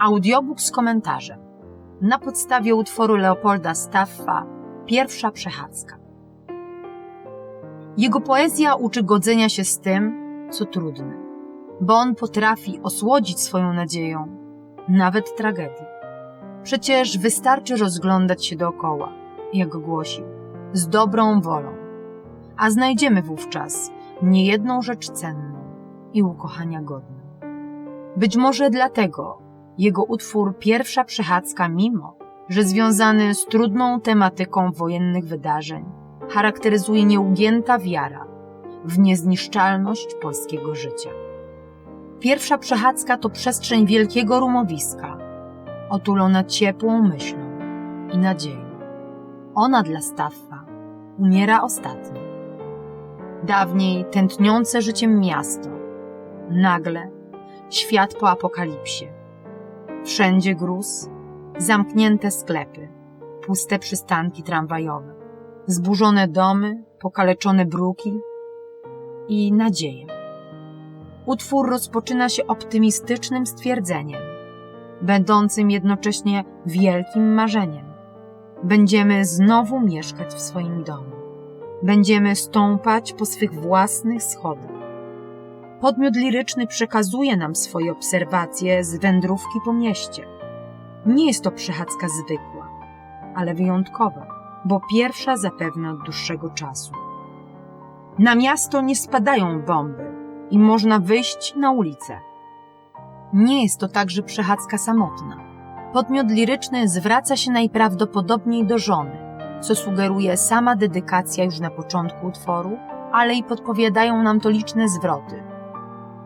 Audiobook z komentarzem. Na podstawie utworu Leopolda Staffa Pierwsza przechadzka. Jego poezja uczy godzenia się z tym, co trudne, bo on potrafi osłodzić swoją nadzieją, nawet tragedię. Przecież wystarczy rozglądać się dookoła, jak głosi, z dobrą wolą, a znajdziemy wówczas niejedną rzecz cenną i ukochania godną. Być może dlatego jego utwór Pierwsza przechadzka, mimo że związany z trudną tematyką wojennych wydarzeń, charakteryzuje nieugięta wiara w niezniszczalność polskiego życia. Pierwsza przechadzka to przestrzeń wielkiego rumowiska, otulona ciepłą myślą i nadzieją. Ona dla Staffa umiera ostatnio. Dawniej tętniące życiem miasto, nagle świat po apokalipsie. Wszędzie gruz, zamknięte sklepy, puste przystanki tramwajowe, zburzone domy, pokaleczone bruki i nadzieja. Utwór rozpoczyna się optymistycznym stwierdzeniem, będącym jednocześnie wielkim marzeniem. Będziemy znowu mieszkać w swoim domu. Będziemy stąpać po swych własnych schodach. Podmiot liryczny przekazuje nam swoje obserwacje z wędrówki po mieście. Nie jest to przechadzka zwykła, ale wyjątkowa, bo pierwsza zapewne od dłuższego czasu. Na miasto nie spadają bomby i można wyjść na ulicę. Nie jest to także przechadzka samotna. Podmiot liryczny zwraca się najprawdopodobniej do żony, co sugeruje sama dedykacja już na początku utworu, ale i podpowiadają nam to liczne zwroty.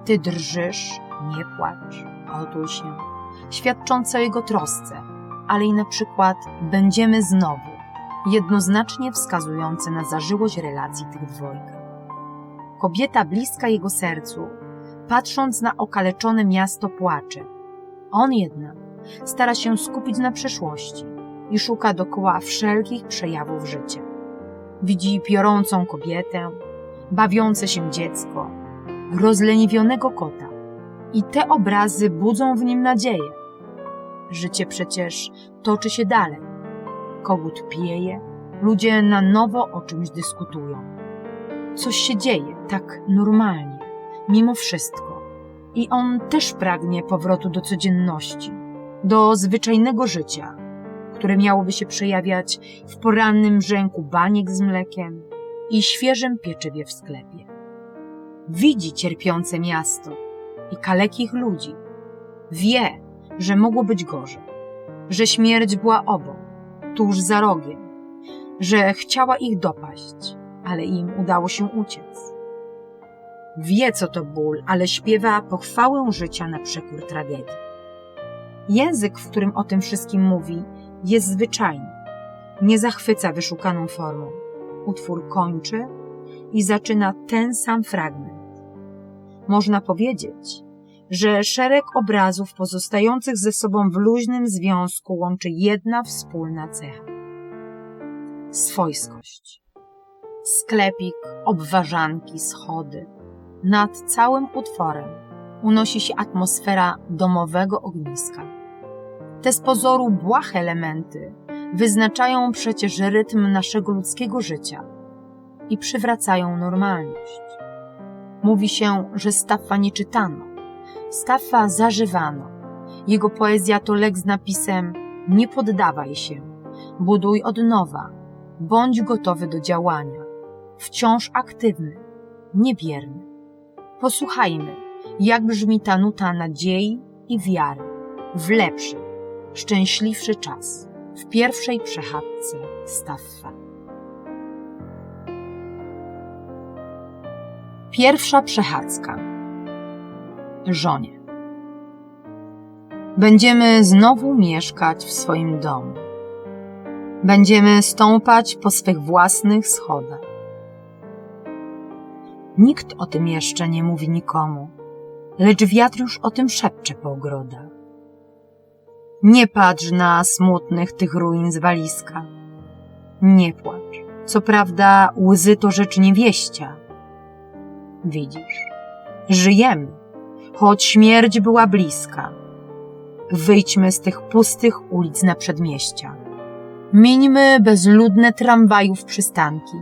Ty drżysz, nie płacz, otul się, świadczące o jego trosce, ale i na przykład będziemy znowu, jednoznacznie wskazujące na zażyłość relacji tych dwojga. Kobieta bliska jego sercu, patrząc na okaleczone miasto, płacze. On jednak stara się skupić na przeszłości i szuka dokoła wszelkich przejawów życia. Widzi piorącą kobietę, bawiące się dziecko, rozleniwionego kota. I te obrazy budzą w nim nadzieję. Życie przecież toczy się dalej. Kogut pieje, ludzie na nowo o czymś dyskutują. Coś się dzieje tak normalnie, mimo wszystko. I on też pragnie powrotu do codzienności, do zwyczajnego życia, które miałoby się przejawiać w porannym brzęku baniek z mlekiem i świeżym pieczywie w sklepie. Widzi cierpiące miasto i kalekich ludzi. Wie, że mogło być gorzej, że śmierć była obok, tuż za rogiem, że chciała ich dopaść, ale im udało się uciec. Wie, co to ból, ale śpiewa pochwałę życia na przekór tragedii. Język, w którym o tym wszystkim mówi, jest zwyczajny. Nie zachwyca wyszukaną formą. Utwór kończy i zaczyna ten sam fragment. Można powiedzieć, że szereg obrazów pozostających ze sobą w luźnym związku łączy jedna wspólna cecha swojskość. Sklepik, obwarzanki, schody. Nad całym utworem unosi się atmosfera domowego ogniska. Te z pozoru błahe elementy wyznaczają przecież rytm naszego ludzkiego życia i przywracają normalność. Mówi się, że Staffa nie czytano, Staffa zażywano. Jego poezja to lek z napisem nie poddawaj się, buduj od nowa, bądź gotowy do działania, wciąż aktywny, niebierny. Posłuchajmy, jak brzmi ta nuta nadziei i wiary w lepszy, szczęśliwszy czas, w pierwszej przechadzce Staffa. Pierwsza przechadzka. Żonie. Będziemy znowu mieszkać w swoim domu. Będziemy stąpać po swych własnych schodach. Nikt o tym jeszcze nie mówi nikomu, lecz wiatr już o tym szepcze po ogrodach. Nie patrz na smutnych tych ruin z walizka. Nie płacz. Co prawda łzy to rzecz niewieścia. Widzisz, żyjemy, choć śmierć była bliska. wyjdźmy z tych pustych ulic na przedmieścia. Mińmy bezludne tramwajów przystanki.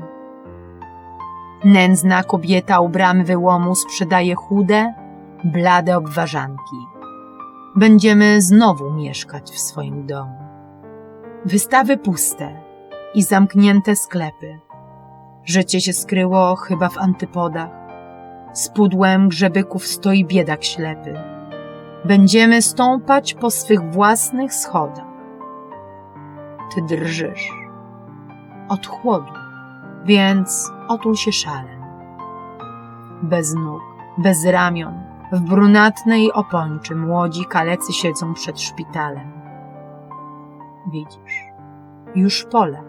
Nędzna kobieta u bramy wyłomu sprzedaje chude, blade obwarzanki. Będziemy znowu mieszkać w swoim domu. Wystawy puste i zamknięte sklepy. Życie się skryło chyba w antypodach. Z pudłem grzebyków stoi biedak ślepy. Będziemy stąpać po swych własnych schodach. Ty drżysz od chłodu, więc otul się szalem. Bez nóg, bez ramion, w brunatnej opończy młodzi kalecy siedzą przed szpitalem. Widzisz, już pole,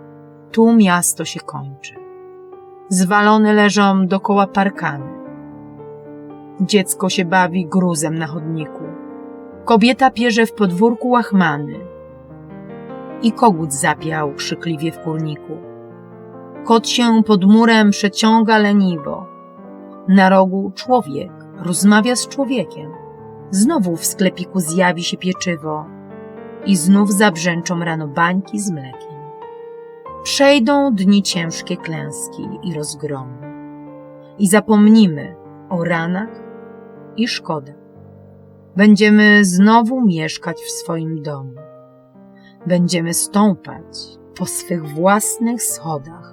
tu miasto się kończy. Zwalone leżą dokoła parkany. Dziecko się bawi gruzem na chodniku. Kobieta pierze w podwórku łachmany. I kogut zapiał krzykliwie w kurniku. Kot się pod murem przeciąga leniwo. Na rogu człowiek rozmawia z człowiekiem. Znowu w sklepiku zjawi się pieczywo i znów zabrzęczą rano bańki z mlekiem. Przejdą dni ciężkie klęski i rozgromu i zapomnimy o ranach i szkodach. Będziemy znowu mieszkać w swoim domu. Będziemy stąpać po swych własnych schodach